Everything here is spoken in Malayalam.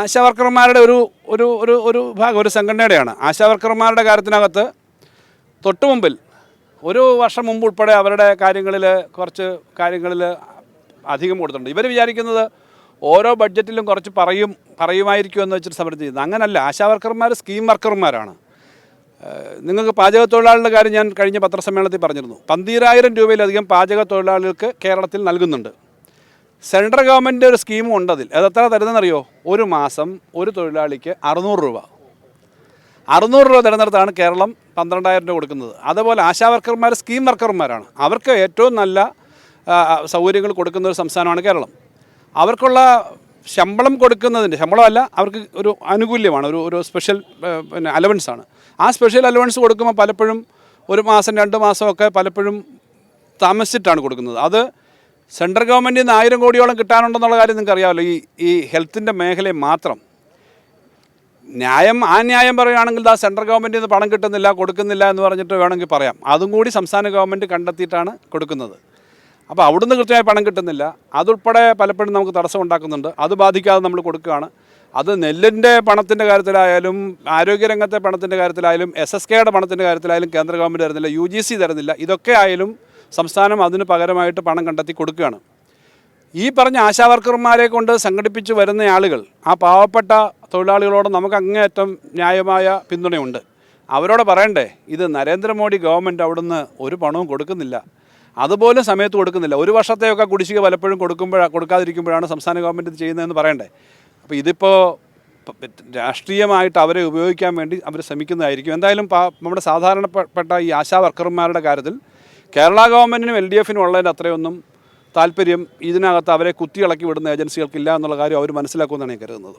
ആശാവർക്കർമാരുടെ ഒരു ഒരു ഒരു ഒരു ഭാഗം ഒരു സംഘടനയുടെയാണ്. ആശാവർക്കർമാരുടെ കാര്യത്തിനകത്ത് തൊട്ടു മുമ്പിൽ ഒരു വർഷം മുമ്പ് ഉൾപ്പെടെ അവരുടെ കാര്യങ്ങളിൽ കുറച്ച് കാര്യങ്ങളിൽ അധികം കൊടുത്തിട്ടുണ്ട്. ഇവർ വിചാരിക്കുന്നത് ഓരോ ബഡ്ജറ്റിലും കുറച്ച് പറയും പറയുമായിരിക്കും എന്ന് വെച്ചിട്ട് സമരം അങ്ങനല്ല. ആശാവർക്കർമാർ സ്കീം വർക്കർമാരാണ്. നിങ്ങൾക്ക് പാചക തൊഴിലാളികളുടെ കാര്യം ഞാൻ കഴിഞ്ഞ പത്രസമ്മേളനത്തിൽ പറഞ്ഞിരുന്നു. പന്തീരായിരം രൂപയിലധികം പാചക തൊഴിലാളികൾക്ക് കേരളത്തിൽ നൽകുന്നുണ്ട്. സെൻട്രൽ ഗവൺമെന്റിന്റെ ഒരു സ്കീമും ഉണ്ട് അതിൽ അത് എത്ര തരുന്നതെന്നറിയോ? ഒരു മാസം ഒരു തൊഴിലാളിക്ക് അറുന്നൂറ് രൂപ. അറുന്നൂറ് രൂപ തരുന്നിടത്താണ് കേരളം പന്ത്രണ്ടായിരം രൂപ കൊടുക്കുന്നത്. അതുപോലെ ആശാ ആശാവർക്കർമാർ സ്കീം വർക്കർമാരാണ്. അവർക്ക് ഏറ്റവും നല്ല സൗകര്യങ്ങൾ കൊടുക്കുന്ന ഒരു സംസ്ഥാനമാണ് കേരളം. അവർക്കുള്ള ശമ്പളം കൊടുക്കുന്നതിന്റെ ശമ്പളമല്ല അവർക്ക് ഒരു ആനുകൂല്യമാണ് ഒരു ഒരു സ്പെഷ്യൽ പിന്നെ അലവൻസ് ആണ് ആ സ്പെഷ്യൽ അലവൻസ് കൊടുക്കുമ്പോൾ പലപ്പോഴും ഒരു മാസം രണ്ട് മാസമൊക്കെ പലപ്പോഴും താമസിച്ചിട്ടാണ് കൊടുക്കുന്നത്. അത് സെൻട്രൽ ഗവൺമെന്റിൽ നിന്ന് ആയിരം കോടിയോളം കിട്ടാനുണ്ടെന്നുള്ള കാര്യം നിങ്ങൾക്ക് അറിയാമല്ലോ ഈ ഈ ഹെൽത്തിന്റെ മേഖലയിൽ മാത്രം. ന്യായം ആ ന്യായം പറയുകയാണെങ്കിൽ ആ സെൻട്രൽ ഗവൺമെന്റിൽ നിന്ന് പണം കിട്ടുന്നില്ല കൊടുക്കുന്നില്ല എന്ന് പറഞ്ഞിട്ട് വേണമെങ്കിൽ പറയാം. അതും കൂടി സംസ്ഥാന ഗവൺമെന്റ് കണ്ടെത്തിയിട്ടാണ് കൊടുക്കുന്നത്. അപ്പോൾ അവിടുന്ന് കൃത്യമായി പണം കിട്ടുന്നില്ല. അതുൾപ്പെടെ പലപ്പോഴും നമുക്ക് തടസ്സം ഉണ്ടാക്കുന്നുണ്ട്. അത് ബാധിക്കാതെ നമ്മൾ കൊടുക്കുകയാണ്. അത് നെല്ലിന്റെ പണത്തിന്റെ കാര്യത്തിലായാലും ആരോഗ്യരംഗത്തെ പണത്തിന്റെ കാര്യത്തിലായാലും എസ് എസ് കെയുടെ പണത്തിന്റെ കാര്യത്തിലായാലും കേന്ദ്ര ഗവൺമെന്റ് തരുന്നില്ല യു ജി സി തരുന്നില്ല. ഇതൊക്കെ ആയാലും സംസ്ഥാനം അതിന് പകരമായിട്ട് പണം കണ്ടെത്തി കൊടുക്കുകയാണ്. ഈ പറഞ്ഞ ആശാവർക്കർമാരെ കൊണ്ട് സംഘടിപ്പിച്ച് വരുന്ന ആളുകൾ ആ പാവപ്പെട്ട തൊഴിലാളികളോട് നമുക്ക് അങ്ങേയറ്റം ന്യായമായ പിന്തുണയുണ്ട്. അവരോട് പറയണ്ടേ ഇത് നരേന്ദ്രമോദി ഗവൺമെന്റ് അവിടുന്ന് ഒരു പണവും കൊടുക്കുന്നില്ല. അതുപോലും സമയത്ത് കൊടുക്കുന്നില്ല. ഒരു വർഷത്തെയൊക്കെ കുടിശ്ശിക പലപ്പോഴും കൊടുക്കുമ്പോഴാണ് കൊടുക്കാതിരിക്കുമ്പോഴാണ് സംസ്ഥാന ഗവൺമെന്റ് ഇത് ചെയ്യുന്നതെന്ന് പറയണ്ടേ. അപ്പോൾ ഇതിപ്പോൾ രാഷ്ട്രീയമായിട്ട് അവരെ ഉപയോഗിക്കാൻ വേണ്ടി അവർ ശ്രമിക്കുന്നതായിരിക്കും. എന്തായാലും നമ്മുടെ സാധാരണപ്പെട്ട ഈ ആശാ വർക്കർമാരുടെ കാര്യത്തിൽ കേരള ഗവൺമെന്റിനും എൽ ഡി എഫിനും ഉള്ളതിന്റെ അത്രയൊന്നും താല്പര്യം ഇതിനകത്ത് അവരെ കുത്തിയിളക്കി വിടുന്ന ഏജൻസികൾക്കില്ല എന്നുള്ള കാര്യം അവർ മനസ്സിലാക്കുമെന്നാണ് ഞാൻ കരുതുന്നത്.